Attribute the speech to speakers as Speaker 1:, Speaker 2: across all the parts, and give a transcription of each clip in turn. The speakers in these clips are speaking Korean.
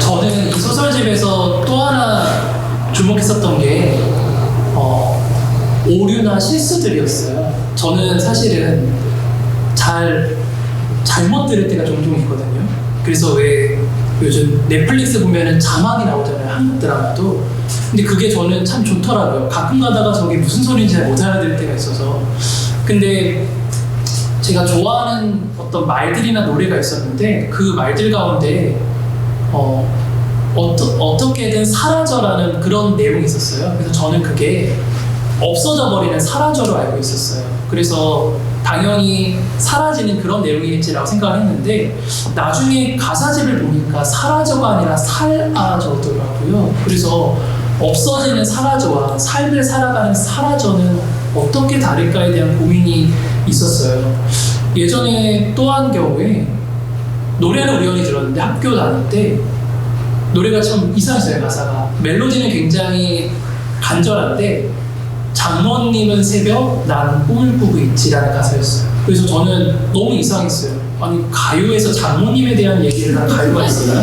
Speaker 1: 저는 이 소설집에서 또 하나 주목했었던 게 어, 오류나 실수들이었어요. 저는 사실은 잘 잘못 들을 때가 종종 있거든요. 그래서 왜 요즘 넷플릭스 보면은 자막이 나오잖아요. 한국 드라마도. 근데 그게 저는 참 좋더라고요. 가끔 가다가 저게 무슨 소리인지 잘 못 알아들을 때가 있어서. 근데 제가 좋아하는 어떤 말들이나 노래가 있었는데 그 말들 가운데 어, 어떠, 어떻게든 사라져라는 그런 내용이 있었어요. 그래서 저는 그게 없어져 버리는 사라져로 알고 있었어요. 그래서 당연히 사라지는 그런 내용이겠지라고 생각을 했는데 나중에 가사집을 보니까 사라져가 아니라 살아져더라고요. 그래서 없어지는 사라져와 삶을 살아가는 사라져는 어떻게 다를까에 대한 고민이 있었어요. 예전에 또 한 경우에 노래를 우연히 들었는데 학교 다닐 때 노래가 참 이상했어요 가사가. 멜로디는 굉장히 간절한데 장모님은 새벽 나는 꿈을 꾸고 있지라는 가사였어요. 그래서 저는 너무 이상했어요. 아니 가요에서 장모님에 대한 얘기를 한 가요가 있었나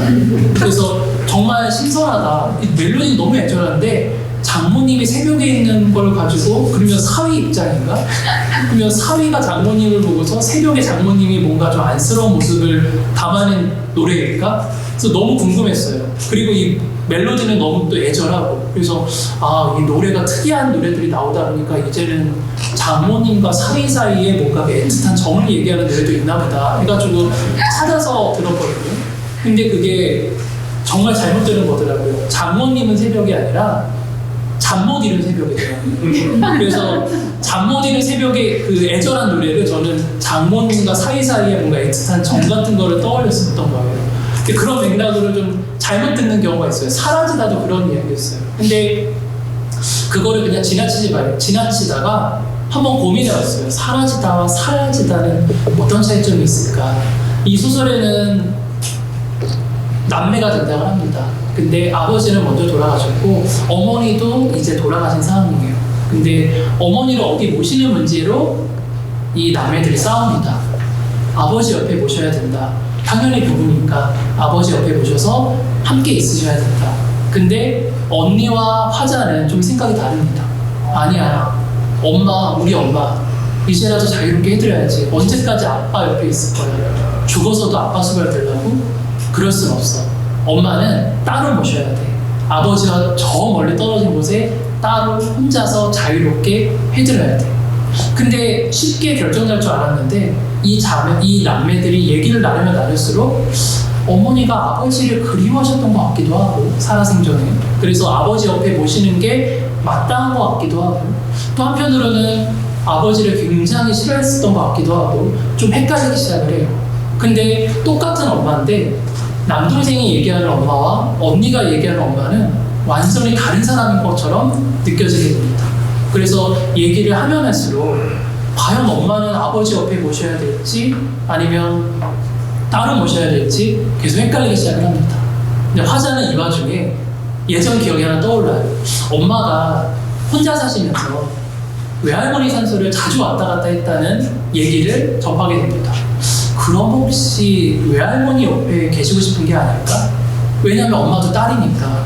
Speaker 1: 그래서 정말 신선하다. 이 멜로디 너무 애절한데 장모님이 새벽에 있는 걸 가지고 그러면 사위 입장인가? 그러면 사위가 장모님을 보고서 새벽에 장모님이 뭔가 좀 안쓰러운 모습을 담아낸 노래일까? 그래서 너무 궁금했어요. 그리고 이 멜로디는 너무 또 애절하고 그래서 아 이 노래가 특이한 노래들이 나오다 보니까 이제는 장모님과 사위 사이에 뭔가 애틋한 정을 얘기하는 노래도 있나 보다 해가지고 찾아서 들었거든요. 근데 그게 정말 잘못 들은 거더라고요. 장모님은 새벽이 아니라 잠 못 이룬 새벽이더라고요. 그래서 잠 못 이룬 새벽에 그 애절한 노래를 저는 장모님과 사이사이에 뭔가 애틋한 정 같은 거를 떠올렸었던 거예요. 근데 그런 맥락으로 좀 잘못 듣는 경우가 있어요. 사라지다도 그런 이야기였어요. 근데 그거를 그냥 지나치지 말고 지나치다가 한번 고민해봤어요. 사라지다와 사라지다는 어떤 차이점이 있을까? 이 소설에는 남매가 된다고 합니다. 근데 아버지는 먼저 돌아가셨고 어머니도 이제 돌아가신 상황이에요. 근데 어머니를 어디 모시는 문제로 이 남매들이 싸웁니다. 아버지 옆에 모셔야 된다. 당연히 부부니까 아버지 옆에 모셔서 함께 있으셔야 된다. 근데 언니와 화자는 좀 생각이 다릅니다. 아니야. 엄마, 우리 엄마. 이제라도 자유롭게 해드려야지. 언제까지 아빠 옆에 있을 거야. 죽어서도 아빠 수발 들라고? 그럴 순 없어. 엄마는 따로 모셔야 돼. 아버지와 저 멀리 떨어진 곳에 따로 혼자서 자유롭게 해드려야 돼. 근데 쉽게 결정날 줄 알았는데 이 자매, 이 남매들이 얘기를 나누면 나눌수록 어머니가 아버지를 그리워하셨던 것 같기도 하고 살아생전에 그래서 아버지 옆에 모시는 게 마땅한 것 같기도 하고 또 한편으로는 아버지를 굉장히 싫어했었던 것 같기도 하고 좀 헷갈리기 시작을 해요. 근데 똑같은 엄마인데 남동생이 얘기하는 엄마와 언니가 얘기하는 엄마는 완전히 다른 사람인 것처럼 느껴지게 됩니다. 그래서 얘기를 하면 할수록 과연 엄마는 아버지 옆에 모셔야 될지 아니면 따로 모셔야 될지 계속 헷갈리기 시작을 합니다. 근데 화자는 이 와중에 예전 기억이 하나 떠올라요. 엄마가 혼자 사시면서 외할머니 산소를 자주 왔다 갔다 했다는 얘기를 접하게 됩니다. 혹시 외할머니 옆에 계시고 싶은 게 아닐까? 왜냐면 엄마도 딸이니까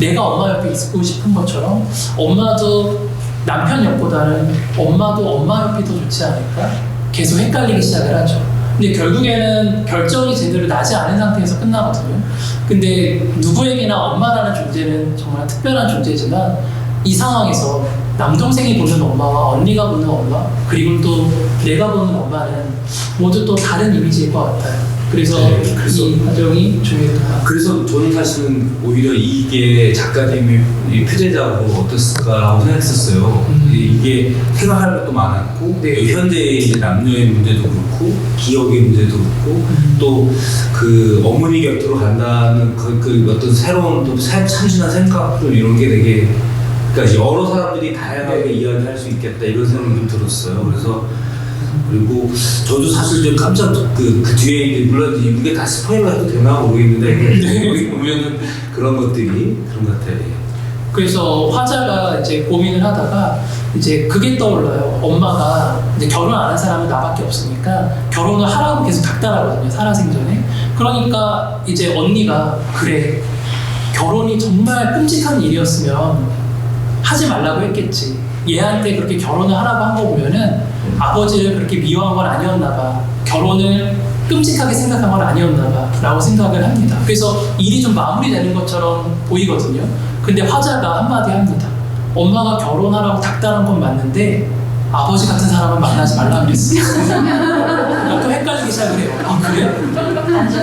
Speaker 1: 내가 엄마 옆에 있고 싶은 것처럼 엄마도 남편 옆보다는 엄마도 엄마 옆이 더 좋지 않을까? 계속 헷갈리기 시작을 하죠. 근데 결국에는 결정이 제대로 나지 않은 상태에서 끝나거든요. 근데 누구에게나 엄마라는 존재는 정말 특별한 존재지만 이 상황에서 남동생이 보는 엄마와 언니가 보는 엄마 그리고 또 내가 보는 엄마는 모두 또 다른 이미지일 것 같아요. 그래서,
Speaker 2: 네, 그래서-
Speaker 1: 이 과정이 중요했다.
Speaker 2: 그래서 저는 사실은 오히려 이게 작가님이 이 표제자고 어땠을까라고 생각했었어요.
Speaker 1: 음.
Speaker 2: 이게 생각할 것도 많았고
Speaker 1: 네.
Speaker 2: 현재의 이제 남녀의 문제도 그렇고 기억의 문제도 그렇고
Speaker 1: 음.
Speaker 2: 또그 어머니 곁으로 간다는 그, 그 어떤 새로운 또 새- 참신한 생각들 이런 게 되게 그러니까 여러 사람들이 다양하게
Speaker 1: 네.
Speaker 2: 이야기할 수 있겠다 이런 생각이 좀 들었어요. 그래서 그리고 저도 사실 좀 깜짝 그, 그 뒤에 이제 물론 이게 다 스포일러 해도 되나 모르겠는데 여기 보면은 그런 것들이 그런 것 같아요.
Speaker 1: 그래서 화자가 이제 고민을 하다가 이제 그게 떠올라요. 엄마가 이제 결혼 안 한 사람은 나밖에 없으니까 결혼을 하라고 계속 닥달하거든요. 살아생전에. 그러니까 이제 언니가 그래 결혼이 정말 끔찍한 일이었으면 하지 말라고 했겠지. 얘한테 그렇게 결혼을 하라고 한 거 보면은 아버지를 그렇게 미워한 건 아니었나 봐. 결혼을 끔찍하게 생각한 건 아니었나 봐. 라고 생각을 합니다. 그래서 일이 좀 마무리되는 것처럼 보이거든요. 근데 화자가 한마디 합니다. 엄마가 결혼하라고 닥달한 건 맞는데 아버지 같은 사람은 만나지 말라 그랬어. 그러니까 또 헷갈리기 시작을 해요. 아, 그래?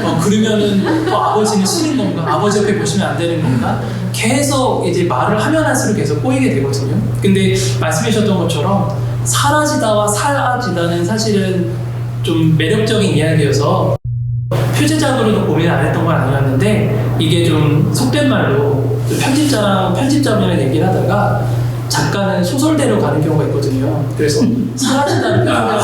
Speaker 1: 어, 그러면은 또 아버지는 싫은 건가? 아버지 옆에 보시면 안 되는 건가? 계속 이제 말을 하면 할수록 계속 꼬이게 되거든요. 근데 말씀해 주셨던 것처럼 사라지다와 사라지다는 사실은 좀 매력적인 이야기여서 표제작으로도 고민을 안 했던 건 아니었는데 이게 좀 속된 말로 편집자랑 편집자분이랑 얘기를 하다가 작가는 소설대로 가는 경우가 있거든요. 그래서 사라진다는 표현을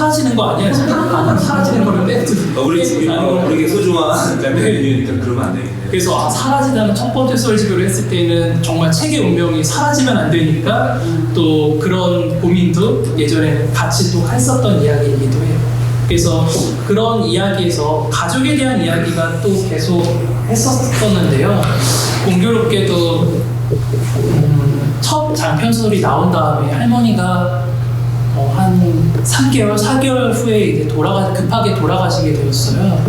Speaker 1: 사라지는 거 아니야? 아, 사라지는 거를 빼도
Speaker 2: 어, 우리 어. 우리에게 소중한 감독님이니까 그러면 안 되겠네.
Speaker 1: 그래서 아, 사라지다는 첫 번째 썰집으로 했을 때는 정말 책의 운명이 사라지면 안 되니까 또 그런 고민도 예전에는 같이 또 했었던 이야기이기도 해요. 그래서 그런 이야기에서 가족에 대한 이야기가 또 계속 했었었는데요. 공교롭게도 음, 첫 장편 소설이 나온 다음에 할머니가 어, 한 3개월, 4개월 후에 이제 돌아가 급하게 돌아가시게 되었어요.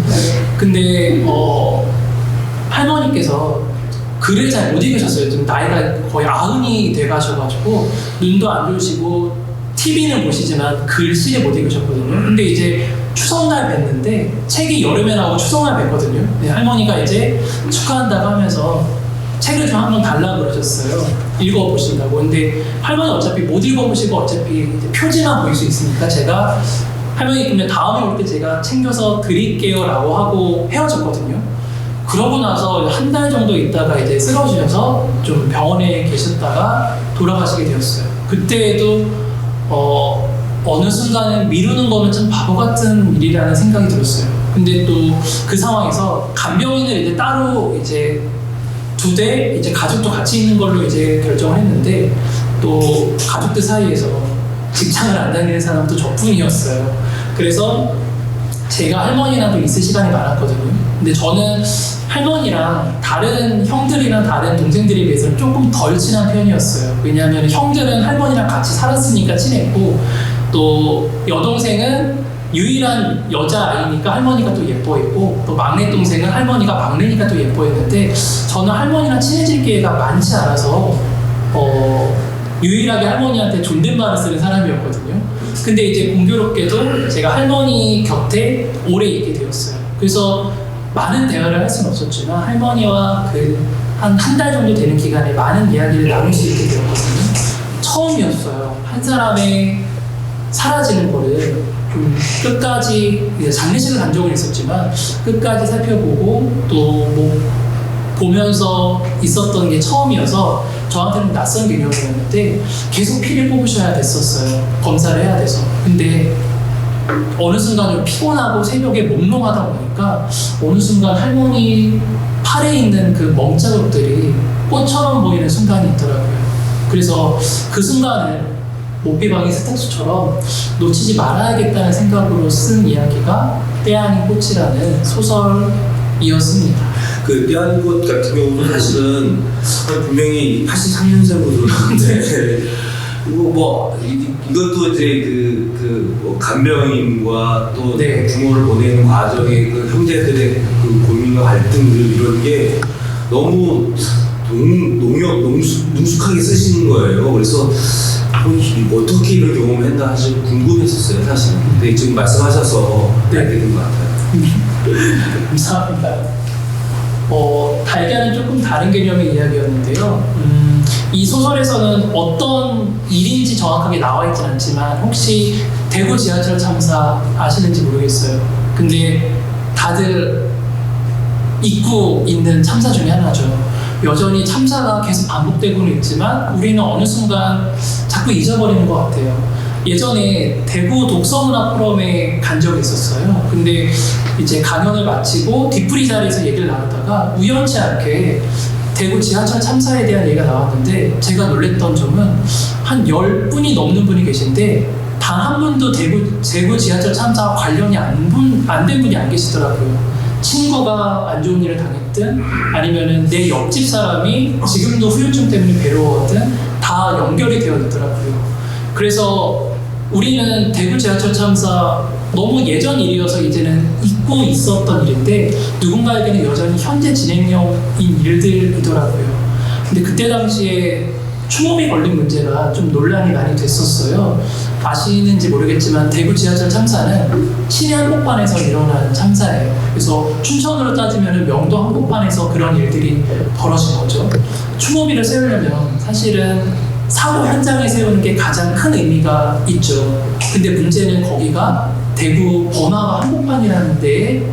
Speaker 1: 근데 어, 할머니께서 글을 잘 못 읽으셨어요. 좀 나이가 거의 아흔이 돼가셔가지고 눈도 안 좋으시고 TV는 보시지만 글씨를 못 읽으셨거든요. 근데 이제 추석날 뵀는데 책이 여름에 나오고 추석날 뵀거든요. 근데 할머니가 이제 축하한다고 하면서 책을 좀 한 번 달라 그러셨어요. 읽어보신다고. 근데 할머니 어차피 못 읽어보시고 어차피 표지만 보일 수 있으니까 제가 할머니 그러면 다음에 올 때 제가 챙겨서 드릴게요 라고 하고 헤어졌거든요. 그러고 나서 한 달 정도 있다가 이제 쓰러지셔서 좀 병원에 계셨다가 돌아가시게 되었어요. 그때에도 어, 어느 순간은 미루는 거는 참 바보 같은 일이라는 생각이 들었어요. 근데 또 그 상황에서 간병인을 이제 따로 이제 두 대 이제 가족도 같이 있는 걸로 이제 결정을 했는데 또 가족들 사이에서 직장을 안 다니는 사람도 저뿐이었어요. 그래서 제가 할머니랑도 있을 시간이 많았거든요. 근데 저는 할머니랑 다른 형들이랑 다른 동생들에 비해서는 조금 덜 친한 편이었어요. 왜냐하면 형들은 할머니랑 같이 살았으니까 친했고 또 여동생은 유일한 여자아이니까 할머니가 또 예뻐했고 또 막내 동생은 할머니가 막내니까 또 예뻐했는데 저는 할머니랑 친해질 기회가 많지 않아서 어, 유일하게 할머니한테 존댓말을 쓰는 사람이었거든요. 근데 이제 공교롭게도 제가 할머니 곁에 오래 있게 되었어요. 그래서 많은 대화를 할 수는 없었지만 할머니와 그 한 한 달 정도 되는 기간에 많은 이야기를 나눌 수 있게 되었거든요. 처음이었어요. 한 사람의 사라지는 거를 좀 끝까지 장례식을 간 적은 있었지만 끝까지 살펴보고 또 뭐 보면서 있었던 게 처음이어서 저한테는 낯선 개념이었는데 계속 피를 뽑으셔야 됐었어요. 검사를 해야 돼서. 근데 어느 순간 좀 피곤하고 새벽에 몽롱하다 보니까 어느 순간 할머니 팔에 있는 그 멍자국들이 꽃처럼 보이는 순간이 있더라고요. 그래서 그 순간을 모피방이 세탁소처럼 놓치지 말아야겠다는 생각으로 쓴 이야기가 때 아닌 꽃이라는 소설이었습니다.
Speaker 2: 그 뼈아닌 것 같은 경우도 사실은 분명히 83년생으로 들었는데 그리고 뭐 이, 이것도 이제 그, 그 뭐 간병인과 또
Speaker 1: 네.
Speaker 2: 부모를 보내는 과정의 그 형제들의 그 고민과 갈등들 이런 게 너무 농, 농역 농수, 능숙하게 쓰시는 거예요. 그래서 어, 이- 어떻게 이런 경험을 했나 사실 궁금했었어요 사실. 근데 지금 말씀하셔서
Speaker 1: 네.
Speaker 2: 알게 된 것 같아요.
Speaker 1: 감사합니다. 어, 달걀은 조금 다른 개념의 이야기였는데요. 음, 이 소설에서는 어떤 일인지 정확하게 나와 있진 않지만 혹시 대구 지하철 참사 아시는지 모르겠어요. 근데 다들 잊고 있는 참사 중에 하나죠. 여전히 참사가 계속 반복되고는 있지만 우리는 어느 순간 자꾸 잊어버리는 것 같아요. 예전에 대구 독서문화 포럼에 간 적이 있었어요. 근데 이제 강연을 마치고 뒤풀이 자리에서 얘기를 나누다가 우연치 않게 대구 지하철 참사에 대한 얘기가 나왔는데 제가 놀랬던 점은 한 10분이 넘는 분이 계신데 단 한 분도 대구, 대구 지하철 참사와 관련이 안된 분이 안 계시더라고요. 친구가 안 좋은 일을 당했 든 아니면은 내 옆집 사람이 지금도 후유증 때문에 괴로워하든 다 연결이 되어 있더라고요. 그래서 우리는 대구 지하철 참사 너무 예전 일이어서 이제는 잊고 있었던 일인데 누군가에게는 여전히 현재 진행형인 일들이더라고요. 근데 그때 당시에 추모비 걸린 문제가 좀 논란이 많이 됐었어요. 아시는지 모르겠지만 대구 지하철 참사는 신의 한복판에서 일어난 참사예요. 그래서 춘천으로 따지면 명도 한복판에서 그런 일들이 벌어진 거죠. 추모비를 세우려면 사실은 사고 현장에 세우는 게 가장 큰 의미가 있죠. 근데 문제는 거기가 대구 번화가 한복판이라는 데에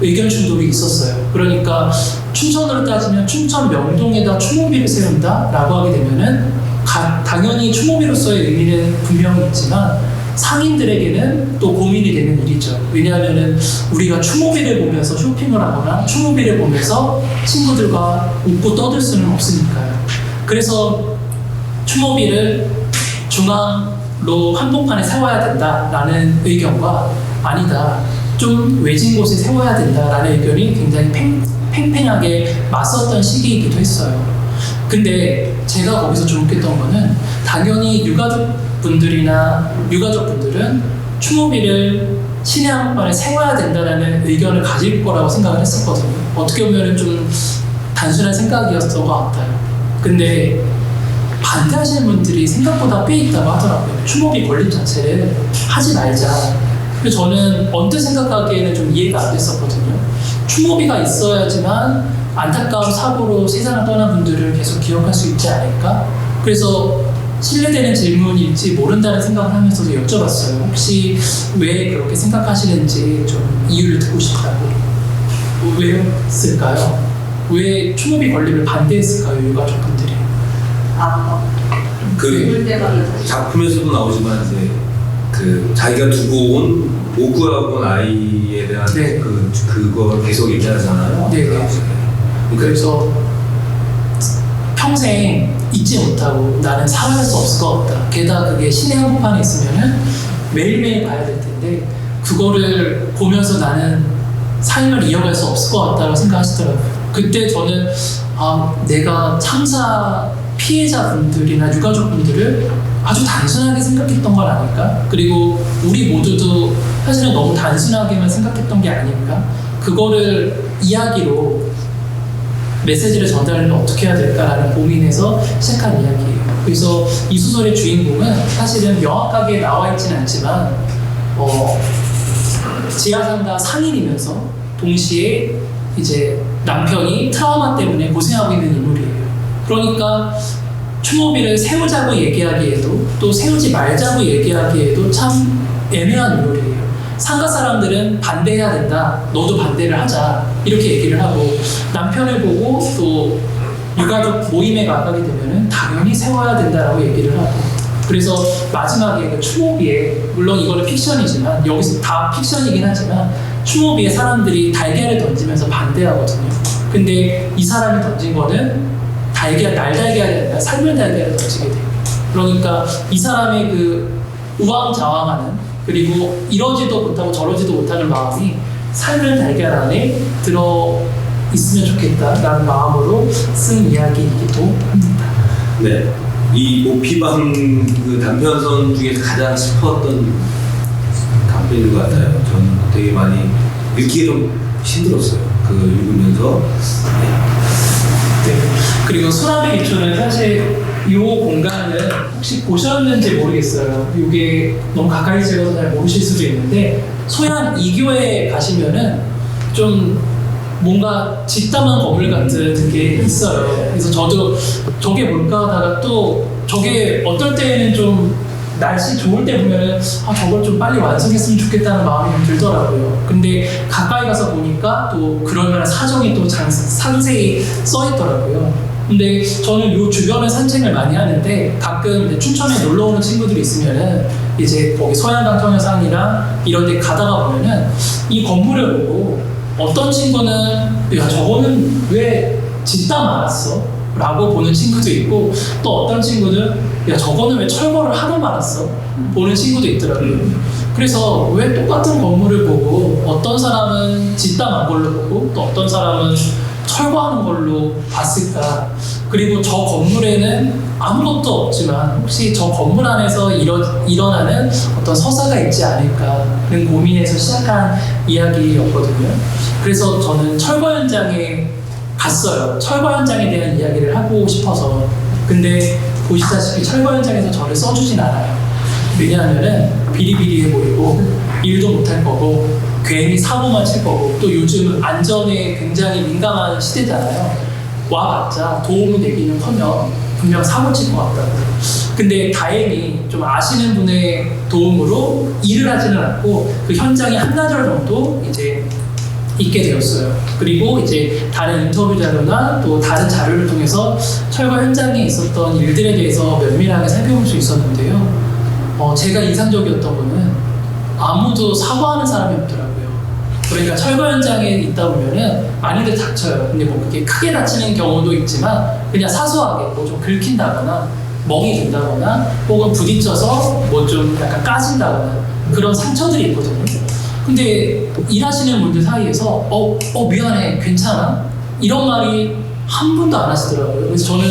Speaker 1: 의견 충돌이 있었어요. 그러니까 춘천으로 따지면 춘천 명동에다 추모비를 세운다라고 하게 되면은 가- 당연히 추모비로서의 의미는 분명히 있지만 상인들에게는 또 고민이 되는 일이죠. 왜냐하면은 우리가 추모비를 보면서 쇼핑을 하거나 추모비를 보면서 친구들과 웃고 떠들 수는 없으니까요. 그래서 추모비를 중앙로 한복판에 세워야 된다라는 의견과 아니다 좀 외진 곳에 세워야 된다라는 의견이 굉장히 팽, 팽팽하게 맞섰던 시기이기도 했어요. 근데 제가 거기서 주목했던 거는 당연히 유가족 분들이나 유가족 분들은 추모비를 신의 한복판에 세워야 된다라는 의견을 가질 거라고 생각을 했었거든요. 어떻게 보면 좀 단순한 생각이었던 것 같아요. 근데 반대하시는 분들이 생각보다 꽤 있다고 하더라고요. 추모비 권리 자체를 하지 말자. 근데 저는 언뜻 생각하기에는 좀 이해가 안 됐었거든요. 추모비가 있어야지만 안타까운 사고로 세상을 떠난 분들을 계속 기억할 수 있지 않을까? 그래서 신뢰되는 질문일지 모른다는 생각을 하면서도 여쭤봤어요. 혹시 왜 그렇게 생각하시는지 좀 이유를 듣고 싶다고. 왜였을까요? 왜 추모비 권리를 반대했을까요, 유가족분들이?
Speaker 3: 아파.
Speaker 2: 그. 작품에서도 나오지만 이제 그 자기가 두고 온못 구하고 온 아이에 대한
Speaker 1: 네.
Speaker 2: 그 그거 계속 얘기하잖아요.
Speaker 1: 네, 네.
Speaker 2: 그러니까
Speaker 1: 그래서 평생 잊지 못하고 나는 살아갈 수 없을 것 같다. 게다가 그게 신의 한복판에 있으면은 매일매일 봐야 될 텐데 그거를 보면서 나는 삶을 이어갈 수 없을 것 같다고 생각하시더라고요. 그때 저는 아 내가 참사 피해자분들이나 유가족분들을 아주 단순하게 생각했던 건 아닐까? 그리고 우리 모두도 사실은 너무 단순하게만 생각했던 게 아닌가? 그거를 이야기로 메시지를 전달하려면 어떻게 해야 될까라는 고민에서 시작한 이야기예요. 그래서 이 소설의 주인공은 사실은 명확하게 나와 있지는 않지만 어, 지하상가 상인이면서 동시에 이제 남편이 트라우마 때문에 고생하고 있는 인물이에요. 그러니까 추모비를 세우자고 얘기하기에도 또 세우지 말자고 얘기하기에도 참 애매한 인물이에요. 상가 사람들은 반대해야 된다. 너도 반대를 하자. 이렇게 얘기를 하고 남편을 보고 또 유가족 모임에 나가게 되면은 당연히 세워야 된다라고 얘기를 하고 그래서 마지막에 그 추모비에 물론 이거는 픽션이지만 여기서 다 픽션이긴 하지만 추모비에 사람들이 달걀을 던지면서 반대하거든요. 근데 이 사람이 던진 거는 달걀 날달걀이 아니라 삶을 달걀을 던지게 돼요. 그러니까 이 사람의 그 우왕좌왕하는 그리고 이러지도 못하고 저러지도 못하는 마음이 삶을 달걀 안에 들어 있으면 좋겠다라는 마음으로 쓴 이야기이기도 합니다.
Speaker 2: 네. 이 오피방 그 단편선 중에서 가장 슬펐던 단편인 것 같아요. 저는 되게 많이 읽기 좀 힘들었어요. 그 읽으면서
Speaker 1: 네. 그리고 수납의 기초는 사실 이 공간은 혹시 보셨는지 모르겠어요. 이게 너무 가까이 찍어서 잘 모르실 수도 있는데 소양 이교에 가시면은 좀 뭔가 짓담한 건물 같은 게 있어요. 그래서 저도 저게 뭘까 하다가 또 저게 어떨 때는 좀 날씨 좋을 때 보면은 아 저걸 좀 빨리 완성했으면 좋겠다는 마음이 좀 들더라고요. 근데 가까이 가서 보니까 또 그럴 만한 사정이 또 장- 상세히 써 있더라고요. 근데 저는 요 주변을 산책을 많이 하는데 가끔 춘천에 놀러 오는 친구들이 있으면은 이제 거기 소양강 청여상이랑 이런 데 가다가 보면은 이 건물을 보고 어떤 친구는 야 저거는 왜 짓다 말았어? 라고 보는 친구도 있고 또 어떤 친구는 야 저거는 왜 철거를 하다 말았어? 보는 친구도 있더라고요. 그래서 왜 똑같은 건물을 보고 어떤 사람은 짓다 만 걸로 보고 또 어떤 사람은 철거하는 걸로 봤을까 그리고 저 건물에는 아무것도 없지만 혹시 저 건물 안에서 일어, 일어나는 어떤 서사가 있지 않을까는 고민에서 시작한 이야기였거든요. 그래서 저는 철거 현장에 갔어요. 철거 현장에 대한 이야기를 하고 싶어서. 근데 보시다시피 철거 현장에서 저를 써주진 않아요. 왜냐하면은 비리비리해 보이고 일도 못할 거고 괜히 사고만 칠 거고 또 요즘은 안전에 굉장히 민감한 시대잖아요. 와봤자 도움을 내기는 커녕 분명 사고 칠 것 같다고. 근데 다행히 좀 아시는 분의 도움으로 일을 하지는 않고 그 현장에 한나절 정도 이제 있게 되었어요. 그리고 이제 다른 인터뷰 자료나 또 다른 자료를 통해서 철거 현장에 있었던 일들에 대해서 면밀하게 살펴볼 수 있었는데요. 어, 제가 인상적이었던 거는 아무도 사과하는 사람이 없더라고요. 그러니까 철거 현장에 있다 보면은 많이들 다쳐요. 근데 뭐 그게 크게 다치는 경우도 있지만 그냥 사소하게 뭐 좀 긁힌다거나 멍이 든다거나 혹은 부딪혀서 뭐 좀 약간 까진다거나 그런 상처들이 있거든요. 근데 일하시는 분들 사이에서 어, 어 미안해 괜찮아 이런 말이 한 번도 안 하시더라고요. 그래서 저는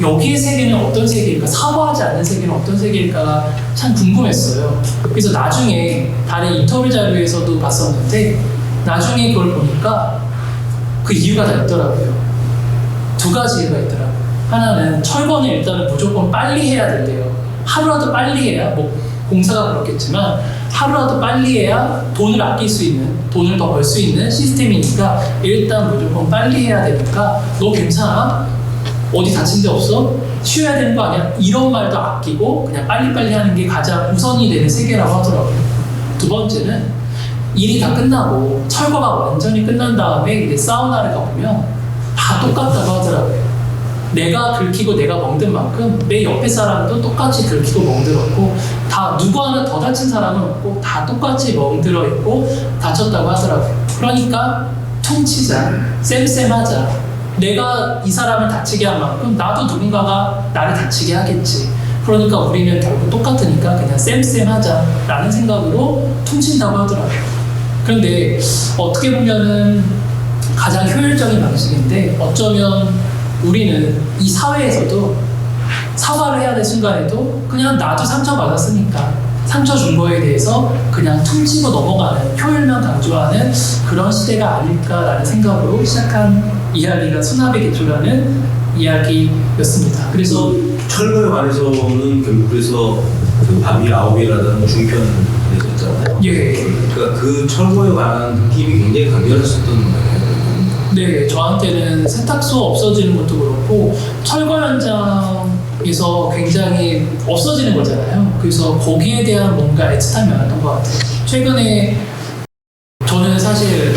Speaker 1: 여기의 세계는 어떤 세계일까 사과하지 않는 세계는 어떤 세계일까가 참 궁금했어요. 그래서 나중에 다른 인터뷰 자료에서도 봤었는데 나중에 그걸 보니까 그 이유가 다 있더라고요. 두 가지 이유가 있더라고요. 하나는 철거는 일단은 무조건 빨리 해야 된대요. 하루라도 빨리 해야 뭐 공사가 그렇겠지만 하루라도 빨리 해야 돈을 아낄 수 있는 돈을 더 벌 수 있는 시스템이니까 일단 무조건 빨리 해야 되니까 너 괜찮아? 어디 다친 데 없어? 쉬어야 되는 거 아니야? 이런 말도 아끼고 그냥 빨리빨리 하는 게 가장 우선이 되는 세계라고 하더라고요. 두 번째는 일이 다 끝나고 철거가 완전히 끝난 다음에 이제 사우나를 가보면 다 똑같다고 하더라고요. 내가 긁히고 내가 멍든 만큼 내 옆에 사람도 똑같이 긁히고 멍들었고 다 누구 하나 더 다친 사람은 없고 다 똑같이 멍들어 있고 다쳤다고 하더라고요. 그러니까 퉁치자, 쌤쌤하자. 내가 이 사람을 다치게 한 만큼 나도 누군가가 나를 다치게 하겠지. 그러니까 우리는 결국 똑같으니까 그냥 쌤쌤하자라는 생각으로 퉁친다고 하더라고요. 그런데 어떻게 보면은 가장 효율적인 방식인데 어쩌면 우리는 이 사회에서도 사과를 해야 될 순간에도 그냥 나도 상처 받았으니까 상처 준 거에 대해서 그냥 퉁치고 넘어가는 효율만 강조하는 그런 시대가 아닐까라는 생각으로 시작한 이야기가 수납의 개조라는 이야기였습니다. 그래서
Speaker 2: 철거에 관해서는 결국 그래서 그 밤이 아홉이라는 중편을 냈었잖아요.
Speaker 1: 예,
Speaker 2: 그러니까 그 철거에 관한 느낌이 굉장히 강렬했었던 거예요.
Speaker 1: 네, 저한테는 세탁소 없어지는 것도 그렇고 철거 현장에서 굉장히 없어지는 거잖아요. 그래서 거기에 대한 뭔가 애틋함이 많았던 것 같아요. 최근에 저는 사실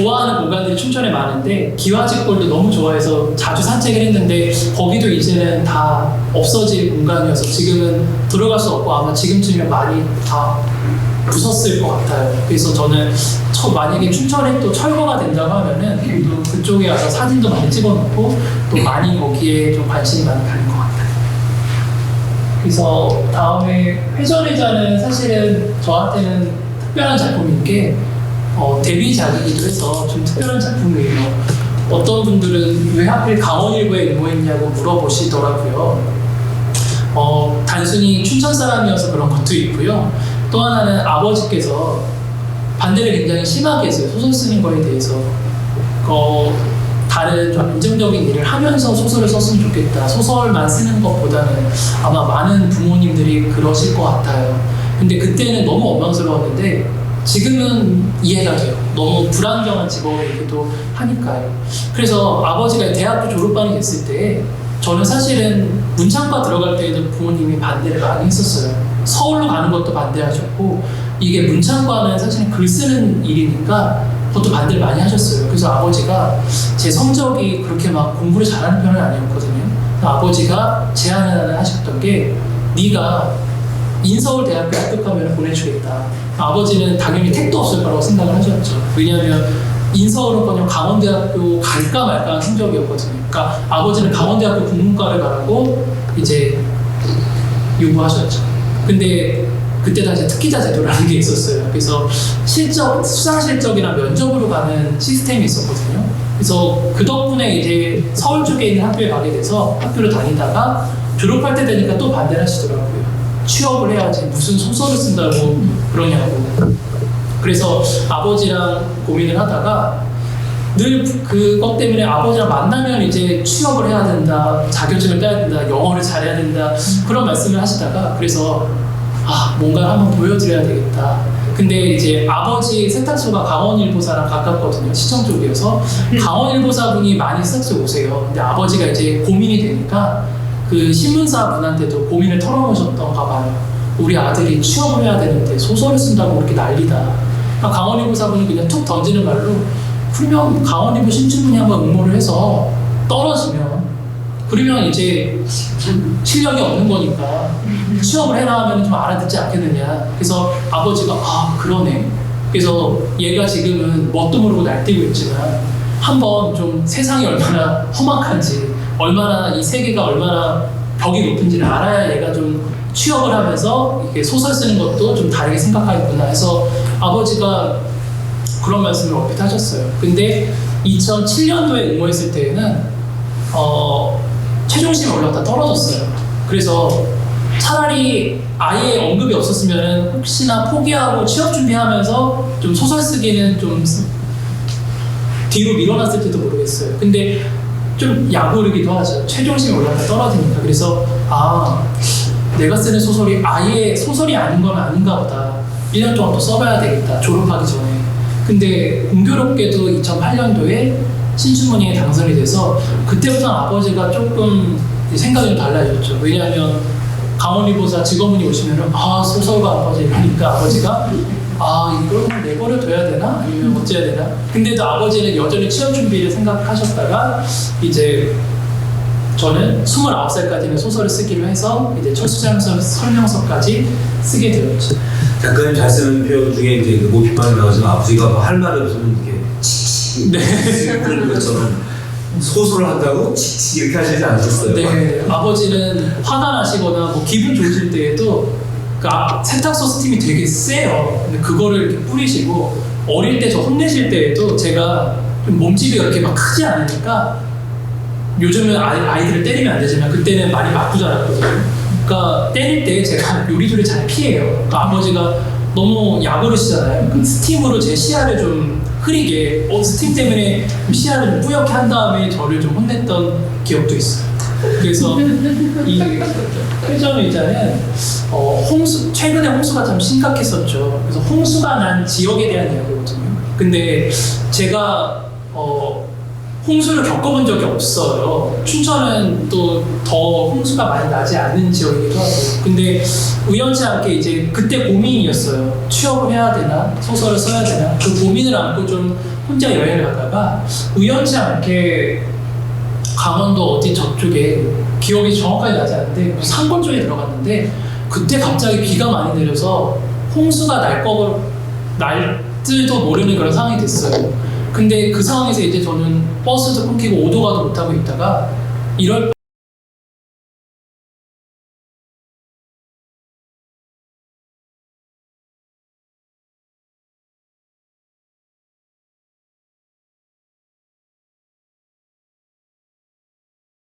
Speaker 1: 좋아하는 공간들이 춘천에 많은데 기와집골도 너무 좋아해서 자주 산책을 했는데 거기도 이제는 다 없어질 공간이어서 지금은 들어갈 수 없고 아마 지금쯤이면 많이 다 부쉈을 것 같아요. 그래서 저는 처, 만약에 춘천에 또 철거가 된다고 하면은 또 그쪽에 와서 사진도 많이 찍어놓고 또 많이 거기에 좀 관심이 많이 가는 것 같아요. 그래서 다음에 회전의자는 사실은 저한테는 특별한 작품인 게 어, 데뷔작이기도 해서 좀 특별한 작품이에요. 어떤 분들은 왜 하필 강원일보에 응모했냐고 물어보시더라고요. 어, 단순히 춘천 사람이어서 그런 것도 있고요. 또 하나는 아버지께서 반대를 굉장히 심하게 했어요. 소설 쓰는 거에 대해서. 어, 다른 좀 안정적인 일을 하면서 소설을 썼으면 좋겠다. 소설만 쓰는 것보다는 아마 많은 부모님들이 그러실 것 같아요. 근데 그때는 너무 원망스러웠는데 지금은 이해가 돼요. 너무 불안정한 직업이기도 하니까요. 그래서 아버지가 대학교 졸업반이 됐을 때 저는 사실은 문창과 들어갈 때에도 부모님이 반대를 많이 했었어요. 서울로 가는 것도 반대하셨고 이게 문창과는 사실 글 쓰는 일이니까 그것도 반대를 많이 하셨어요. 그래서 아버지가 제 성적이 그렇게 막 공부를 잘하는 편은 아니었거든요. 아버지가 제안을 하셨던 게 네가 인서울대학교 합격하면 보내주겠다. 아버지는 당연히 택도 없을 거라고 생각을 하셨죠. 왜냐하면 인서울은커녕 강원대학교 갈까 말까 한 성적이었거든요. 그러니까 아버지는 강원대학교 국문과를 가라고 이제 요구하셨죠. 근데 그때 당시에 특기자 제도라는 게 있었어요. 그래서 실적, 수상 실적이나 면접으로 가는 시스템이 있었거든요. 그래서 그 덕분에 이제 서울 쪽에 있는 학교에 가게 돼서 학교를 다니다가 졸업할 때 되니까 또 반대를 하시더라고요. 취업을 해야지 무슨 소설을 쓴다고 그러냐고. 그래서 아버지랑 고민을 하다가 늘 그것 때문에 아버지랑 만나면 이제 취업을 해야 된다, 자격증을 따야 된다, 영어를 잘해야 된다 그런 말씀을 하시다가 그래서 아 뭔가 한번 보여드려야 되겠다. 근데 이제 아버지 세탁소가 강원일보사랑 가깝거든요 시청 쪽이어서 강원일보사 분이 많이 세탁소 오세요. 근데 아버지가 이제 고민이 되니까 그 신문사 분한테도 고민을 털어놓으셨던가 봐요. 우리 아들이 취업을 해야 되는데 소설을 쓴다고 그렇게 난리다. 아, 강원일보 사분이 그냥 툭 던지는 말로 그러면 강원일보 신춘문예 한번 응모를 해서 떨어지면 그러면 이제 실력이 없는 거니까 취업을 해라 하면 좀 알아듣지 않겠느냐 그래서 아버지가 아 그러네 그래서 얘가 지금은 뭣도 모르고 날뛰고 있지만 한번 좀 세상이 얼마나 험악한지 얼마나 이 세계가 얼마나 벽이 높은지를 알아야 얘가 좀 취업을 하면서 이렇게 소설 쓰는 것도 좀 다르게 생각하겠구나 해서 아버지가 그런 말씀을 얼핏 하셨어요. 근데 2007년도에 응모했을 때에는 어, 최종심에 올라갔다 떨어졌어요. 그래서 차라리 아예 언급이 없었으면 혹시나 포기하고 취업 준비하면서 좀 소설 쓰기는 좀 뒤로 밀어놨을지도 모르겠어요. 근데 좀 야구르기도 하죠. 최종심에 올라갔다 떨어지니까. 그래서 아 내가 쓰는 소설이 아예 소설이 아닌 건 아닌가 보다. 1년 동안 또 써봐야 되겠다. 졸업하기 전에. 근데 공교롭게도 2008년도에 신춘문예에 당선이 돼서 그때부터 아버지가 조금 생각이 좀 달라졌죠. 왜냐하면 강원리보사 직원분이 오시면은 아 소설가 아버지 이러니까 아버지가 아 이걸 내버려 둬야 되나 아니면 어째야 되나 근데도 아버지는 여전히 취업 준비를 생각하셨다가 이제 저는 29살까지는 소설을 쓰기로 해서 이제 철수장서 설명서까지 쓰게 되었죠.
Speaker 2: 작가님 잘 쓰는 표현 중에 이제 그 모피판에 나오지만 아버지가 뭐 할 말이 없으면 이렇게 칙칙
Speaker 1: 네.
Speaker 2: 그런 것처럼 소설을 한다고 칙칙 이렇게 하시지 않으셨어요?
Speaker 1: 네, 아버지는 화가 나시거나 뭐 기분 좋으실 때에도 그 아- 세탁소 스팀이 되게 세요. 근데 그거를 이렇게 뿌리시고 어릴 때 저 혼내실 때에도 제가 좀 몸집이 그렇게 막 크지 않으니까 요즘은 아이, 아이들을 때리면 안 되지만 그때는 많이 맞고 자랐거든요. 그러니까 때릴 때 제가 요리조리 잘 피해요. 그러니까 아버지가 너무 야구르시잖아요. 그 스팀으로 제 시야를 좀 흐리게, 어, 스팀 때문에 좀 시야를 좀 뿌옇게 한 다음에 저를 좀 혼냈던 기억도 있어요. 그래서 이 회전 의자는 어, 홍수 최근에 홍수가 참 심각했었죠. 그래서 홍수가 난 지역에 대한 이야기거든요. 근데 제가 어, 홍수를 겪어본 적이 없어요. 춘천은 또 더 홍수가 많이 나지 않는 지역이기도 하고. 근데 우연치 않게 이제 그때 고민이었어요. 취업을 해야 되나? 소설을 써야 되나? 그 고민을 안고 좀 혼자 여행을 가다가 우연치 않게 강원도 어디 저쪽에 기억이 정확하게 나지 않는데 뭐 산골 쪽에 들어갔는데 그때 갑자기 비가 많이 내려서 홍수가 날 거고 날지도 모르는 그런 상황이 됐어요. 근데 그 상황에서 이제 저는 버스도 끊기고 오도 가도 못하고 있다가 이럴